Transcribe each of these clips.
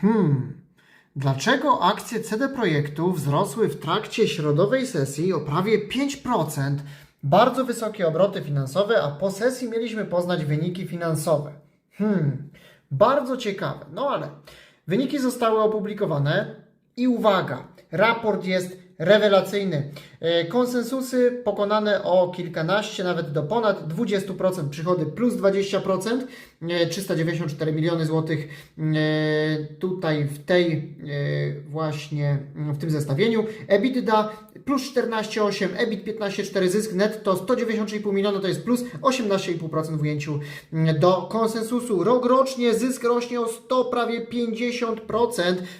Hmm. Dlaczego akcje CD Projektu wzrosły w trakcie środowej sesji o prawie 5%? Bardzo wysokie obroty finansowe, a po sesji mieliśmy poznać wyniki finansowe. Hmm, bardzo ciekawe. No ale wyniki zostały opublikowane i uwaga, raport jest rewelacyjny. E, Konsensusy pokonane o kilkanaście, nawet do ponad 20%, przychody plus 20%, e, 394 miliony złotych e, tutaj w tej e, właśnie, w tym zestawieniu. EBITDA plus 14,8, EBIT 15,4, zysk netto 193,5 miliona, to jest plus 18,5% w ujęciu mm, do konsensusu. Rok rocznie zysk rośnie o 100, prawie 50%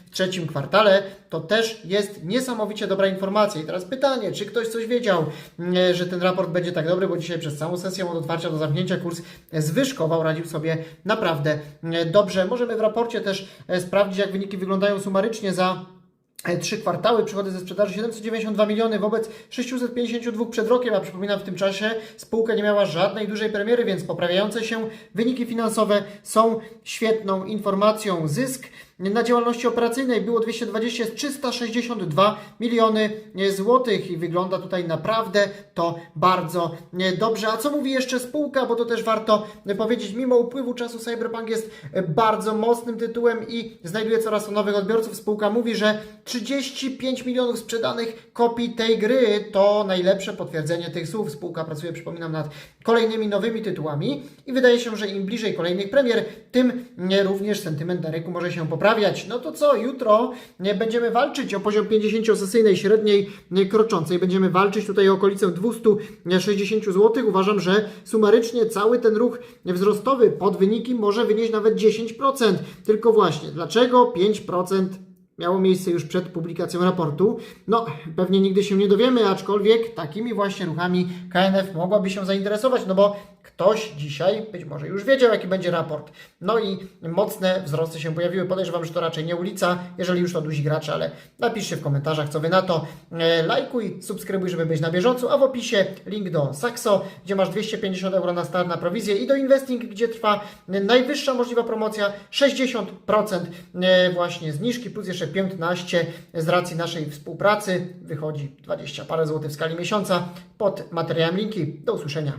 w trzecim kwartale. To też jest niesamowicie dobra informacja. I teraz pytanie, czy ktoś coś wiedział, mm, że ten raport będzie tak dobry, bo dzisiaj przez całą sesję od otwarcia do zamknięcia kurs zwyżkował, radził sobie naprawdę mm, dobrze. Możemy w raporcie też e, sprawdzić, jak wyniki wyglądają sumarycznie za E, Trzy kwartały, przychody ze sprzedaży 792 miliony wobec 652 przed rokiem, a przypominam, w tym czasie spółka nie miała żadnej dużej premiery, więc poprawiające się wyniki finansowe są świetną informacją. Zysk na działalności operacyjnej było 220, jest 362 miliony złotych i wygląda tutaj naprawdę to bardzo dobrze. A co mówi jeszcze spółka, bo to też warto powiedzieć, mimo upływu czasu Cyberpunk jest bardzo mocnym tytułem i znajduje coraz to nowych odbiorców. Spółka mówi, że 35 milionów sprzedanych kopii tej gry to najlepsze potwierdzenie tych słów. Spółka pracuje, przypominam, nad kolejnymi nowymi tytułami i wydaje się, że im bliżej kolejnych premier, tym nie, również sentyment na rynku może się poprawiać. No to co, jutro będziemy walczyć o poziom 50-sesyjnej średniej nie, kroczącej. Będziemy walczyć tutaj o okolicę 260 zł. Uważam, że sumarycznie cały ten ruch wzrostowy pod wyniki może wynieść nawet 10%. Tylko właśnie, dlaczego 5%? Miało miejsce już przed publikacją raportu. No, pewnie nigdy się nie dowiemy, aczkolwiek takimi właśnie ruchami KNF mogłaby się zainteresować, no bo ktoś dzisiaj być może już wiedział, jaki będzie raport. No i mocne wzrosty się pojawiły. Podejrzewam, że to raczej nie ulica, jeżeli już to duzi gracze, ale napiszcie w komentarzach, co wy na to. E, Lajkuj, subskrybuj, żeby być na bieżąco, a w opisie link do Saxo, gdzie masz 250 euro na start na prowizję i do Investing, gdzie trwa najwyższa możliwa promocja 60% e, właśnie zniżki, plus jeszcze 15 z racji naszej współpracy. Wychodzi 20 parę złotych w skali miesiąca. Pod materiałem linki. Do usłyszenia.